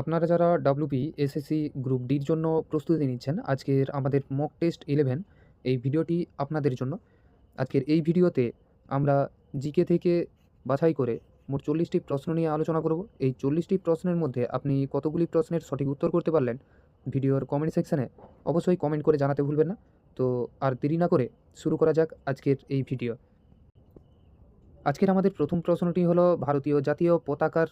আপনারা যারা WP SSC group ডির জন্য প্রস্তুতি নিচ্ছেন, আজকের আমাদের মক টেস্ট ইলেভেন এই ভিডিওটি আপনাদের জন্য। আজকের এই ভিডিওতে আমরা জিকে থেকে বাছাই করে মোট চল্লিশটি প্রশ্ন নিয়ে আলোচনা করব। এই চল্লিশটি প্রশ্নের মধ্যে আপনি কতগুলি প্রশ্নের সঠিক উত্তর করতে পারলেন ভিডিওর কমেন্ট সেকশানে অবশ্যই কমেন্ট করে জানাতে ভুলবেন না। তো আর দেরি না করে শুরু করা যাক আজকের এই ভিডিও। আজকের আমাদের প্রথম প্রশ্নটি হলো, ভারতীয় জাতীয় পতাকার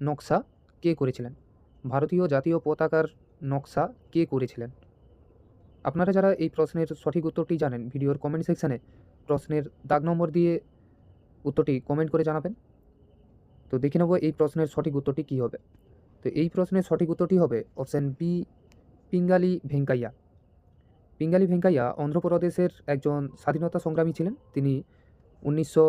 নকশা কে করেছিলেন? ভারতীয় জাতীয় পতাকার নকশা কে করেছিলেন? আপনারা যারা এই প্রশ্নের সঠিক উত্তরটি জানেন, ভিডিওর কমেন্ট সেকশানে প্রশ্নের দাগ নম্বর দিয়ে উত্তরটি কমেন্ট করে জানাবেন। তো দেখে নেব এই প্রশ্নের সঠিক উত্তরটি কী হবে। তো এই প্রশ্নের সঠিক উত্তরটি হবে অপশান বি পিঙ্গালি ভেঙ্কাইয়া। পিঙ্গালি ভেঙ্কাইয়া অন্ধ্রপ্রদেশের একজন স্বাধীনতা সংগ্রামী ছিলেন। তিনি উনিশশো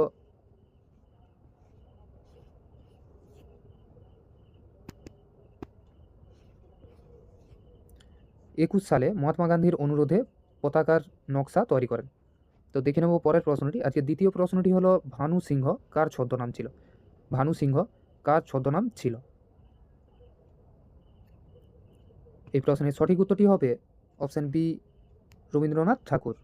একুশ সালে মহাত্মা গান্ধীর অনুরোধে পতাকার নকশা তৈরি করেন। তো দেখে নেব পরের প্রশ্নটি। আজকে দ্বিতীয় প্রশ্নটি হলো, ভানু সিংহ কার ছদ্মনাম ছিল? ভানু সিংহ কার ছদ্মনাম ছিল? এই প্রশ্নের সঠিক উত্তরটি হবে অপশান বি, রবীন্দ্রনাথ ঠাকুর।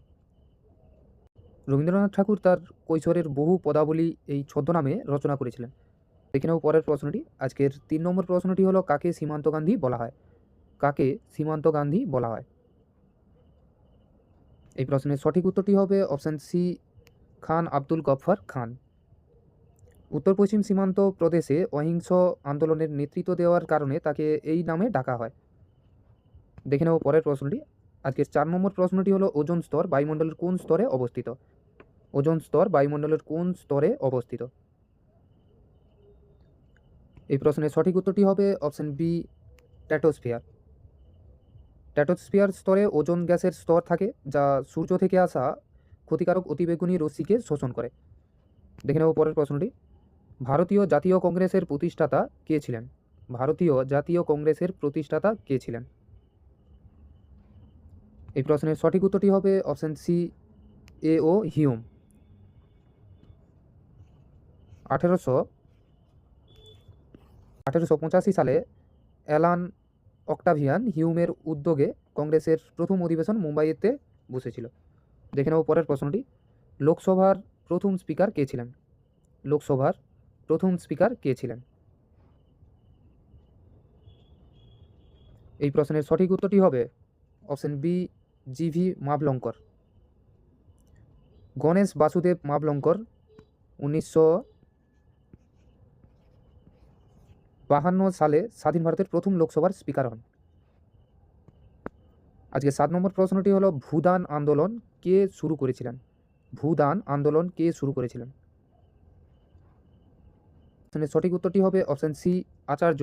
রবীন্দ্রনাথ ঠাকুর তার কৈশোরের বহু পদাবলী এই ছদ্মনামে রচনা করেছিলেন। দেখে নেব পরের প্রশ্নটি। আজকের তিন নম্বর প্রশ্নটি হলো, কাকে সীমান্ত গান্ধী বলা হয়? কাকে সীমান্ত গান্ধী বলা হয়? এই প্রশ্নের সঠিক উত্তরটি হবে অপশান সি খান আব্দুল গফফার খান। উত্তর পশ্চিম সীমান্ত প্রদেশে অহিংস আন্দোলনের নেতৃত্ব দেওয়ার কারণে তাকে এই নামে ডাকা হয়। দেখে নেব পরের প্রশ্নটি। আজকের চার নম্বর প্রশ্নটি হলো, ওজন স্তর বায়ুমণ্ডলের কোন স্তরে অবস্থিত? ওজন স্তর বায়ুমণ্ডলের কোন স্তরে অবস্থিত? এই প্রশ্নের সঠিক উত্তরটি হবে অপশান বি ট্যাটোস্ফিয়ার ট্যাটোস্ফিয়ার স্তরে ওজোন গ্যাসের স্তর থাকে, যা সূর্য থেকে আসা ক্ষতিকারক অতিবেগুনি রশ্মিকে শোষণ করে। দেখে নেব পরের প্রশ্নটি। ভারতীয় জাতীয় কংগ্রেসের প্রতিষ্ঠাতা কে ছিলেন? ভারতীয় জাতীয় কংগ্রেসের প্রতিষ্ঠাতা কে ছিলেন? এই প্রশ্নের সঠিক উত্তরটি হবে option C, A O Hume. আঠেরোশো আঠেরোশো পঁচাশি সালে অ্যালান অক্টাভিয়ান হিউমের উদ্যোগে কংগ্রেসের প্রথম অধিবেশন মুম্বাইতে বসেছিল। দেখে নেব পরের প্রশ্নটি। লোকসভার প্রথম স্পিকার কে ছিলেন? লোকসভার প্রথম স্পিকার কে ছিলেন? এই প্রশ্নের সঠিক উত্তরটি হবে option B GV Mavalankar. Ganesh Vasudev Mavalankar, উনিশশো বাহান্ন সালে স্বাধীন ভারতের প্রথম লোকসভার স্পিকার হন। আজকে সাত নম্বর প্রশ্নটি হলো, ভূদান আন্দোলন কে শুরু করেছিলেন? ভূদান আন্দোলন কে শুরু করেছিলেন? সঠিক উত্তরটি হবে অপশান সি, আচার্য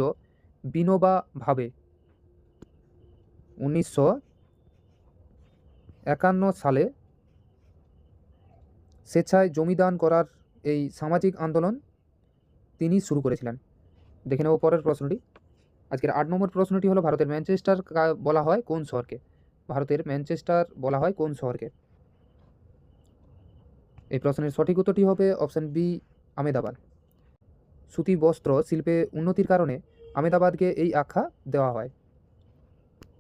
বিনোবা ভাবে। উনিশশো একান্ন সালে স্বেচ্ছায় জমিদান করার এই সামাজিক আন্দোলন তিনি শুরু করেছিলেন। দেখে নেব পরের প্রশ্নটি। আজকের আট নম্বর প্রশ্নটি হলো ভারতের ম্যানচেস্টার বলা হয় কোন শহরকে? ভারতের ম্যানচেস্টার বলা হয় কোন শহরকে? এই প্রশ্নের সঠিক উত্তরটি হবে অপশান বি, আমেদাবাদ। সুতি বস্ত্র শিল্পে উন্নতির কারণে আমেদাবাদকে এই আখ্যা দেওয়া হয়।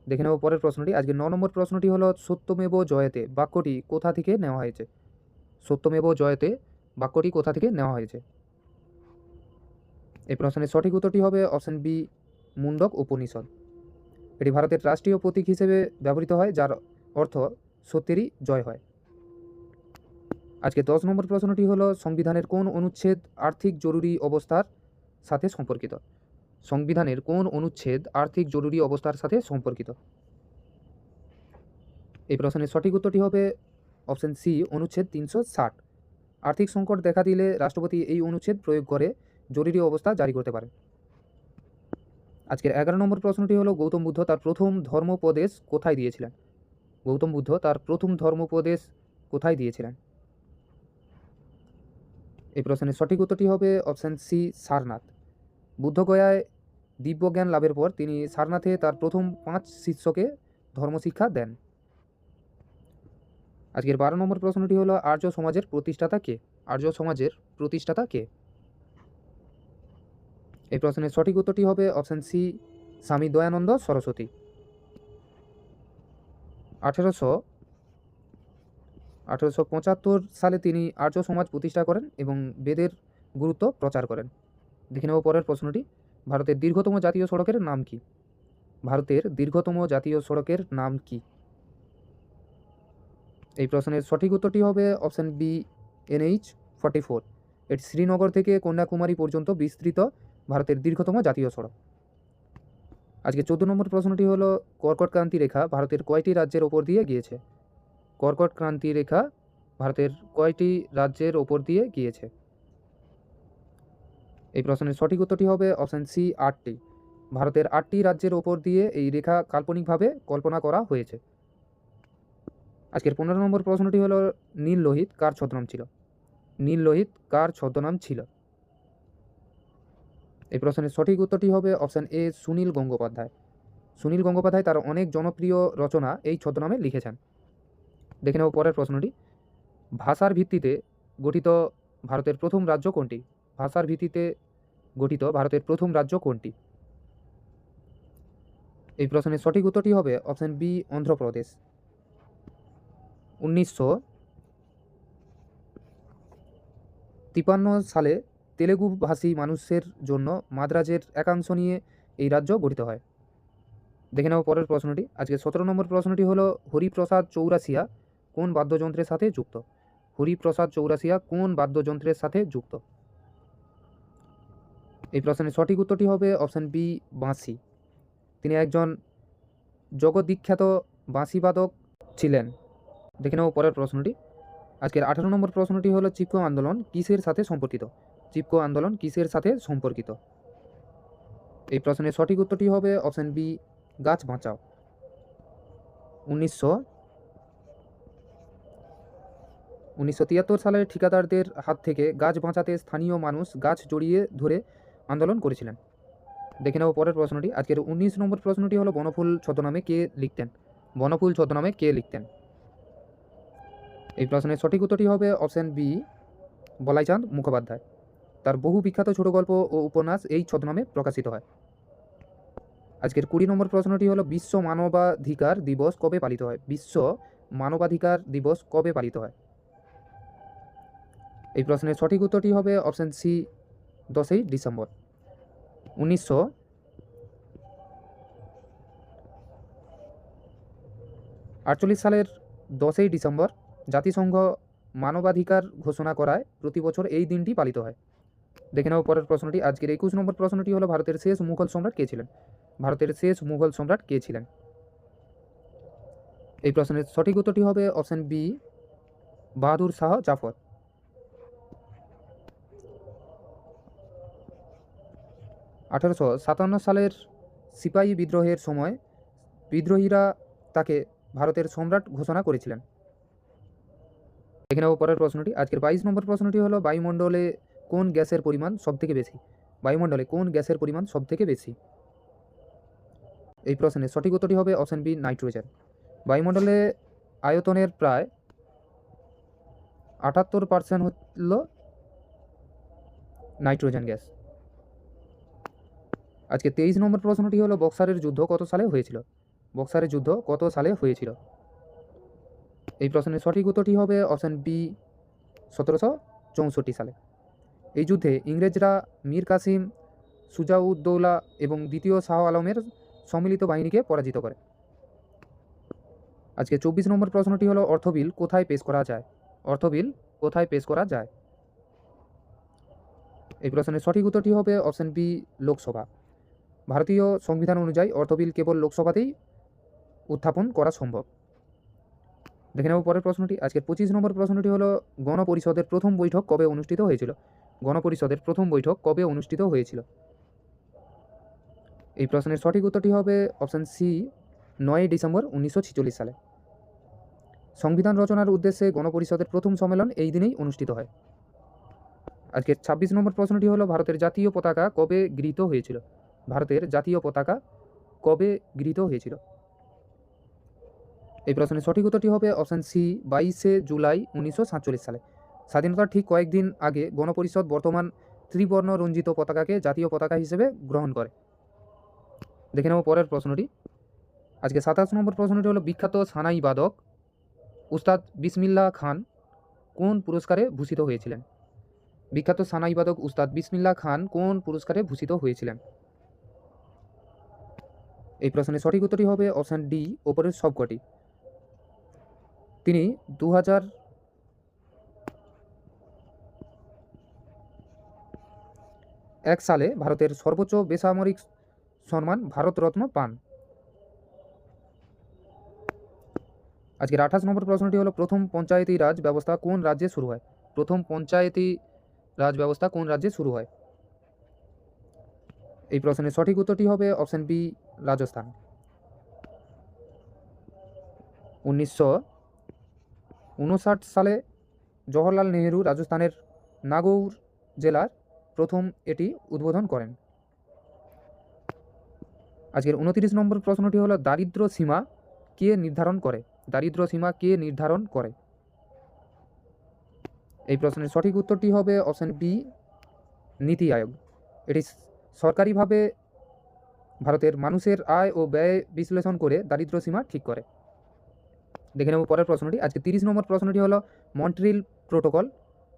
দেখে নেব পরের প্রশ্নটি। আজকে ন নম্বর প্রশ্নটি হলো সত্যমেব জয়তে বাক্যটি কোথা থেকে নেওয়া হয়েছে? সত্যমেব জয়তে বাক্যটি কোথা থেকে নেওয়া হয়েছে? এই প্রশ্নের সঠিক উত্তরটি হবে অপশন বি, মুন্ডক উপনিষদ। এটি ভারতের রাষ্ট্রীয় প্রতীক হিসেবে ব্যবহৃত হয়, যার অর্থ সত্যেরই জয় হয়। আজকে দশ নম্বর প্রশ্নটি হলো, সংবিধানের কোন অনুচ্ছেদ আর্থিক জরুরি অবস্থার সাথে সম্পর্কিত? সংবিধানের কোন অনুচ্ছেদ আর্থিক জরুরি অবস্থার সাথে সম্পর্কিত? এই প্রশ্নের সঠিক উত্তরটি হবে অপশন সি, অনুচ্ছেদ তিনশো ষাট। আর্থিক সংকট দেখা দিলে রাষ্ট্রপতি এই অনুচ্ছেদ প্রয়োগ করে জরুরি অবস্থা জারি করতে পারে। আজকের এগারো নম্বর প্রশ্নটি হলো, গৌতম বুদ্ধ তার প্রথম ধর্মোপদেশ কোথায় দিয়েছিলেন? গৌতম বুদ্ধ তার প্রথম ধর্মোপদেশ কোথায় দিয়েছিলেন? এই প্রশ্নের সঠিক উত্তরটি হবে অপশান সি, সারনাথ। বুদ্ধগয়ায় দিব্যজ্ঞান লাভের পর তিনি সারনাথে তার প্রথম পাঁচ শিষ্যকে ধর্মশিক্ষা দেন। আজকের বারো নম্বর প্রশ্নটি হলো, আর্য সমাজের প্রতিষ্ঠাতা কে? আর্য সমাজের প্রতিষ্ঠাতা কে? এই প্রশ্নের সঠিক উত্তরটি হবে অপশান সি স্বামী দয়ানন্দ সরস্বতী। আঠেরোশো আঠেরোশো পঁচাত্তর সালে তিনি আর্য সমাজ প্রতিষ্ঠা করেন এবং বেদের গুরুত্ব প্রচার করেন। দেখে নেব পরের প্রশ্নটি, ভারতের দীর্ঘতম জাতীয় সড়কের নাম কি? ভারতের দীর্ঘতম জাতীয় সড়কের নাম কি? এই প্রশ্নের সঠিক উত্তরটি হবে option B NH forty four এটি শ্রীনগর থেকে কন্যাকুমারী পর্যন্ত বিস্তৃত ভারতের দীর্ঘতম জাতীয় সড়ক। আজকে চোদ্দ নম্বর প্রশ্নটি হলো, কর্কট ক্রান্তি রেখা ভারতের কয়টি রাজ্যের ওপর দিয়ে গিয়েছে? কর্কট ক্রান্তি রেখা ভারতের কয়টি রাজ্যের ওপর দিয়ে গিয়েছে? এই প্রশ্নের সঠিক উত্তরটি হবে অপশান সি, আটটি। ভারতের আটটি রাজ্যের ওপর দিয়ে এই রেখা কাল্পনিকভাবে কল্পনা করা হয়েছে। আজকের পনেরো নম্বর প্রশ্নটি হলো, নীল লোহিত কার ছদ্মনাম ছিল? নীল লোহিত কার ছদ্মনাম ছিল? এই প্রশ্নের সঠিক উত্তরটি হবে অপশান এ, সুনীল গঙ্গোপাধ্যায়। সুনীল গঙ্গোপাধ্যায় তার অনেক জনপ্রিয় রচনা এই ছদ্মনামে লিখেছেন। দেখে নেব পরের প্রশ্নটি। ভাষার ভিত্তিতে গঠিত ভারতের প্রথম রাজ্য কোনটি? ভাষার ভিত্তিতে গঠিত ভারতের প্রথম রাজ্য কোনটি? এই প্রশ্নের সঠিক উত্তরটি হবে অপশান বি, অন্ধ্রপ্রদেশ। উনিশশো তিপান্ন সালে তেলেগু ভাষী মানুষের জন্য মাদ্রাজের একাংশ নিয়ে এই রাজ্য গঠিত হয়। দেখে নেব পরের প্রশ্নটি। আজকে সতেরো নম্বর প্রশ্নটি হলো, হরিপ্রসাদ চৌরাসিয়া কোন বাদ্যযন্ত্রের সাথে যুক্ত? হরিপ্রসাদ চৌরাসিয়া কোন বাদ্যযন্ত্রের সাথে যুক্ত? এই প্রশ্নের সঠিক উত্তরটি হবে অপশান বি, বাঁশি। তিনি একজন জগদ্বিখ্যাত বাঁশিবাদক ছিলেন। দেখে নেব পরের প্রশ্নটি। আজকের আঠারো নম্বর প্রশ্নটি হলো চিপকো আন্দোলন কিসের সাথে সম্পর্কিত? চিপকো আন্দোলন কিসের সাথে সম্পর্কিত? এই প্রশ্নের সঠিক উত্তরটি হবে অপশান বি, গাছ বাঁচাও। উনিশশো উনিশশো তিয়াত্তর সালে ঠিকাদারদের হাত থেকে গাছ বাঁচাতে স্থানীয় মানুষ গাছ জড়িয়ে ধরে আন্দোলন করেছিলেন। দেখে নেব পরের প্রশ্নটি। আজকের উনিশ নম্বর প্রশ্নটি হলো বনফুল ছদ্মনামে কে লিখতেন? বনফুল ছদ্মনামে কে লিখতেন? এই প্রশ্নের সঠিক উত্তরটি হবে অপশান বি, বলাইচাঁদ মুখোপাধ্যায়। তার বহু বিখ্যাত ছোট গল্প ও উপন্যাস এই ছদ্মনামে প্রকাশিত হয়। আজকের কুড়ি নম্বর প্রশ্নটি হলো, বিশ্ব মানবাধিকার দিবস কবে পালিত হয়? বিশ্ব মানবাধিকার দিবস কবে পালিত হয়? এই প্রশ্নের সঠিক উত্তরটি হবে অপশান সি, দশই ডিসেম্বর। উনিশশো আটচল্লিশ সালের দশই ডিসেম্বর জাতিসংঘ মানবাধিকার ঘোষণা করায় প্রতি বছর এই দিনটি পালিত হয়। দেখে নেব পরের প্রশ্নটি। আজকের একুশ নম্বর প্রশ্নটি হলো ভারতের শেষ মুঘল সম্রাট কে ছিলেন? ভারতের শেষ মুঘল সম্রাট কে ছিলেন? এই প্রশ্নের সঠিক উত্তরটি হবে অপশান বি বাহাদুর শাহ জাফর। আঠারোশো সাতান্ন সালের সিপাহী বিদ্রোহের সময় বিদ্রোহীরা তাকে ভারতের সম্রাট ঘোষণা করেছিলেন। দেখে নেব পরের প্রশ্নটি। আজকের বাইশ নম্বর প্রশ্নটি হলো বায়ুমণ্ডলে কোন গ্যাসের পরিমাণ সবথেকে বেশি? বায়ুমণ্ডলে কোন গ্যাসের পরিমাণ সবথেকে বেশি? এই প্রশ্নের সঠিক উত্তরটি হবে অপশান বি, নাইট্রোজেন। বায়ুমণ্ডলে আয়তনের প্রায় আটাত্তর পার্সেন্ট হল নাইট্রোজেন গ্যাস। আজকে তেইশ নম্বর প্রশ্নটি হলো, বক্সারের যুদ্ধ কত সালে হয়েছিল? বক্সারের যুদ্ধ কত সালে হয়েছিল? এই প্রশ্নের সঠিক উত্তরটি হবে অপশান বি, সতেরোশো চৌষট্টি সালে। এই যুদ্ধে ইংরেজরা মীর কাসিম, সুজাউদ্দৌলা এবং দ্বিতীয় শাহ আলমের সম্মিলিত বাহিনীকে পরাজিত করে। আজকে চব্বিশ নম্বর প্রশ্নটি হলো, অর্থবিল কোথায় পেশ করা যায়? অর্থবিল কোথায় পেশ করা যায়? এই প্রশ্নের সঠিক উত্তরটি হবে অপশান বি, লোকসভা। ভারতীয় সংবিধান অনুযায়ী অর্থবিল কেবল লোকসভাতেই উত্থাপন করা সম্ভব। দেখে নেব পরের প্রশ্নটি। আজকের পঁচিশ নম্বর প্রশ্নটি হলো, গণপরিষদের প্রথম বৈঠক কবে অনুষ্ঠিত হয়েছিল? গণপরিষদের প্রথম বৈঠক কবে অনুষ্ঠিত হয়েছিল? এই প্রশ্নের সঠিক উত্তরটি হবে অপশান সি নয় ডিসেম্বর উনিশশো সালে। সংবিধান রচনার উদ্দেশ্যে গণপরিষদের প্রথম সম্মেলন এই দিনেই অনুষ্ঠিত হয়। আজকের ছাব্বিশ নম্বর প্রশ্নটি হলো, ভারতের জাতীয় পতাকা কবে গৃহীত হয়েছিল? ভারতের জাতীয় পতাকা কবে গৃহীত হয়েছিল? এই প্রশ্নের সঠিক উত্তরটি হবে অপশান সি বাইশে জুলাই উনিশশো সাতচল্লিশ সালে। স্বাধীনতার ঠিক কয়েকদিন আগে গণপরিষদ বর্তমান ত্রিবর্ণ রঞ্জিত পতাকাকে জাতীয় পতাকা হিসেবে গ্রহণ করে। দেখে নেব পরের প্রশ্নটি। আজকে সাতাশ নম্বর প্রশ্নটি হলো, বিখ্যাত সানাই বাদক উস্তাদ বিসমিল্লা খান কোন পুরস্কারে ভূষিত হয়েছিলেন? বিখ্যাত সানাই বাদক উস্তাদ বিসমিল্লা খান কোন পুরস্কারে ভূষিত হয়েছিলেন? এই প্রশ্নের সঠিক উত্তরটি হবে অপশান ডি, ওপরের সবকটি। তিনি দু হাজার এক সালে ভারতের সর্বোচ্চ বেসামরিক সম্মান ভারতরত্ন পান। আজকের আঠাশ নম্বর প্রশ্নটি হলো, প্রথম পঞ্চায়েতি রাজ ব্যবস্থা কোন রাজ্যে শুরু হয়? প্রথম পঞ্চায়েতি রাজ ব্যবস্থা কোন রাজ্যে শুরু হয়? এই প্রশ্নের সঠিক উত্তরটি হবে অপশন বি, রাজস্থান। উনিশশো উনষাট সালে জওহরলাল নেহেরু রাজস্থানের নাগৌর জেলার প্রথম এটি উদ্বোধন করেন। আজকের উনতিরিশ নম্বর প্রশ্নটি হলো, দারিদ্র সীমা কে নির্ধারণ করে? দারিদ্র সীমা কে নির্ধারণ করে? এই প্রশ্নের সঠিক উত্তরটি হবে অপশন বি নীতি আয়োগ। এটি সরকারিভাবে ভারতের মানুষের আয় ও ব্যয় বিশ্লেষণ করে দারিদ্র সীমা ঠিক করে। দেখে নেব পরের প্রশ্নটি। আজকে তিরিশ নম্বর প্রশ্নটি হলো, মন্ট্রিল প্রোটোকল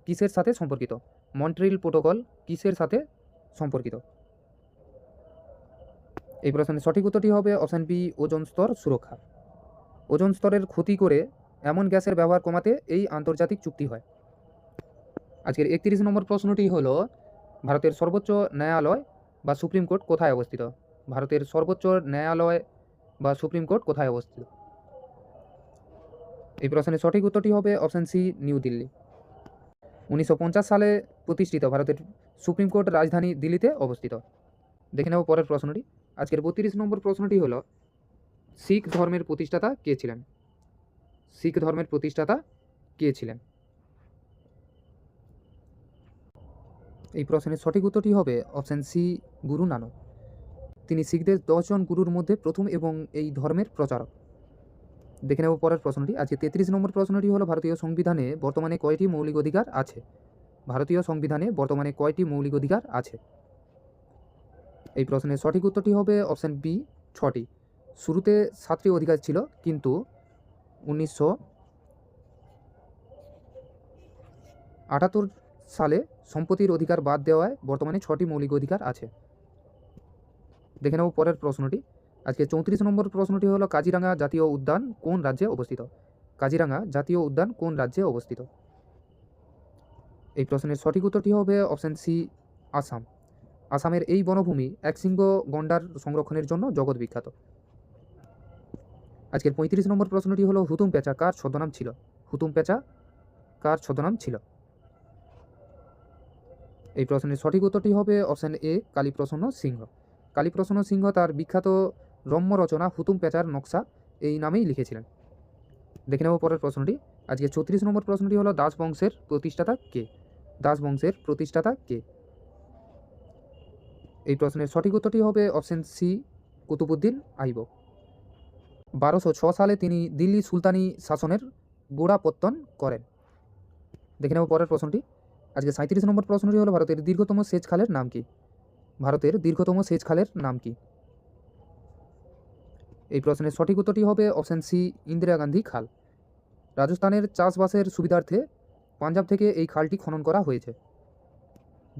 কিসের সাথে সম্পর্কিত? মন্ট্রিল প্রোটোকল কিসের সাথে সম্পর্কিত? এই প্রশ্নের সঠিক উত্তরটি হবে অপশান বি, ওজন স্তর সুরক্ষা। ওজন স্তরের ক্ষতি করে এমন গ্যাসের ব্যবহার কমাতে এই আন্তর্জাতিক চুক্তি হয়। আজকের একত্রিশ নম্বর প্রশ্নটি হল, ভারতের সর্বোচ্চ ন্যায়ালয় বা সুপ্রিম কোর্ট কোথায় অবস্থিত? ভারতের সর্বোচ্চ ন্যায়ালয় বা সুপ্রিম কোর্ট কোথায় অবস্থিত? এই প্রশ্নের সঠিক উত্তরটি হবে অপশান সি, নিউ দিল্লি। উনিশশো পঞ্চাশ সালে প্রতিষ্ঠিত ভারতের সুপ্রিম কোর্ট রাজধানী দিল্লিতে অবস্থিত। দেখে নেব পরের প্রশ্নটি। আজকের বত্রিশ নম্বর প্রশ্নটি হলো, শিখ ধর্মের প্রতিষ্ঠাতা কে ছিলেন? শিখ ধর্মের প্রতিষ্ঠাতা কে ছিলেন? এই প্রশ্নের সঠিক উত্তরটি হবে অপশান সি, গুরু নানক। তিনি শিখদের দশজন গুরুর মধ্যে প্রথম এবং এই ধর্মের প্রচারক। দেখে নেব পরের প্রশ্নটি। আজকে তেত্রিশ নম্বর প্রশ্নটি হলো, ভারতীয় সংবিধানে বর্তমানে কয়টি মৌলিক অধিকার আছে? ভারতীয় সংবিধানে বর্তমানে কয়টি মৌলিক অধিকার আছে? এই প্রশ্নের সঠিক উত্তরটি হবে অপশান বি, ছটি। শুরুতে সাতটি অধিকার ছিল, কিন্তু উনিশশো আটাত্তর সালে সম্পত্তির অধিকার বাদ দেওয়ায় বর্তমানে ছটি মৌলিক অধিকার আছে। দেখে নেব পরের প্রশ্নটি। আজকে চৌত্রিশ নম্বর প্রশ্নটি হলো কাজিরাঙ্গা জাতীয় উদ্যান কোন রাজ্যে অবস্থিত? কাজিরাঙ্গা জাতীয় উদ্যান কোন রাজ্যে অবস্থিত? এই প্রশ্নের সঠিক উত্তরটি হবে অপশান সি আসাম। আসামের এই বনভূমি একশৃঙ্গ গন্ডার সংরক্ষণের জন্য জগৎ বিখ্যাত। আজকের পঁয়ত্রিশ নম্বর প্রশ্নটি হলো, হুতুম পেঁচা কার ছদ্মনাম ছিল? হুতুম পেঁচা কার ছদ্মনাম ছিল? এই প্রশ্নের সঠিক উত্তরটি হবে অপশান এ কালীপ্রসন্ন সিংহ। কালীপ্রসন্ন সিংহ তার বিখ্যাত রম্য রচনা হুতুম পেঁচার নকশা এই নামেই লিখেছিলেন। দেখে নেব পরের প্রশ্নটি। আজকে চৌত্রিশ নম্বর প্রশ্নটি হলো, দাস বংশের প্রতিষ্ঠাতা কে? দাস বংশের প্রতিষ্ঠাতা কে? এই প্রশ্নের সঠিক উত্তরটি হবে অপশন সি কুতুবুদ্দিন আইবক। বারোশো ছ সালে তিনি দিল্লি সুলতানি শাসনের গোড়াপত্তন করেন। দেখে নেব পরের প্রশ্নটি। আজকে সাঁত্রিশ নম্বর প্রশ্নটি হলো, ভারতের দীর্ঘতম সেচ খালের নাম কি? ভারতের দীর্ঘতম সেচ খালের নাম কি? এই প্রশ্নের সঠিক উত্তরটি হবে অপশান সি ইন্দিরা গান্ধী খাল। রাজস্থানের চাষবাসের সুবিধার্থে পাঞ্জাব থেকে এই খালটি খনন করা হয়েছে।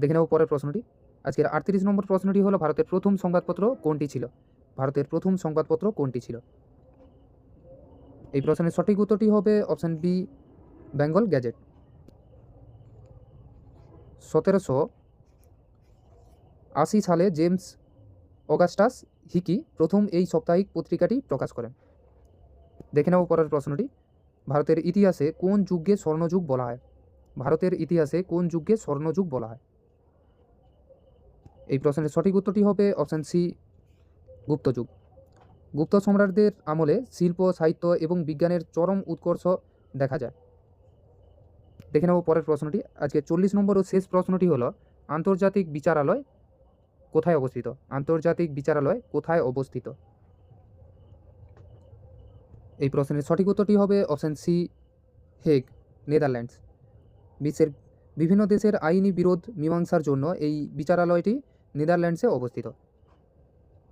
দেখে নেব পরের প্রশ্নটি। আজকের আটত্রিশ নম্বর প্রশ্নটি হলো, ভারতের প্রথম সংবাদপত্র কোনটি ছিল? ভারতের প্রথম সংবাদপত্র কোনটি ছিল? এই প্রশ্নের সঠিক উত্তরটি হবে অপশান বি বেঙ্গল গ্যাজেট সতেরোশো আশি সালে জেমস অগাস্টাস হিকি প্রথম এই সাপ্তাহিক পত্রিকাটি প্রকাশ করেন। দেখে নেব পরের প্রশ্নটি। ভারতের ইতিহাসে কোন যুগকে স্বর্ণযুগ বলা হয়? ভারতের ইতিহাসে কোন যুগকে স্বর্ণযুগ বলা হয়? এই প্রশ্নের সঠিক উত্তরটি হবে অপশান সি, গুপ্ত যুগ। গুপ্ত সম্রাটদের আমলে শিল্প, সাহিত্য এবং বিজ্ঞানের চরম উৎকর্ষ দেখা যায়। দেখে নেব পরের প্রশ্নটি। আজকে চল্লিশ নম্বর ও শেষ প্রশ্নটি হলো, আন্তর্জাতিক বিচারালয় কোথায় অবস্থিত? আন্তর্জাতিক বিচারালয় কোথায় অবস্থিত? এই প্রশ্নের সঠিক উত্তরটি হবে অপশান সি, হেগ, নেদারল্যান্ডস। বিশ্বের বিভিন্ন দেশের আইনি বিরোধ মীমাংসার জন্য এই বিচারালয়টি নেদারল্যান্ডসে অবস্থিত।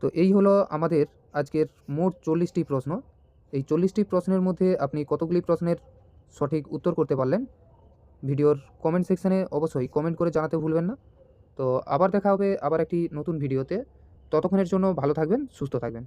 তো এই হলো আমাদের আজকের মোট চল্লিশটি প্রশ্ন। এই চল্লিশটি প্রশ্নের মধ্যে আপনি কতগুলি প্রশ্নের সঠিক উত্তর করতে পারলেন? ভিডিওর কমেন্ট সেকশানে অবশ্যই কমেন্ট করে জানাতে ভুলবেন না। তো আবার দেখা হবে আবার একটি নতুন ভিডিওতে। ততক্ষণের জন্য ভালো থাকবেন সুস্থ থাকবেন।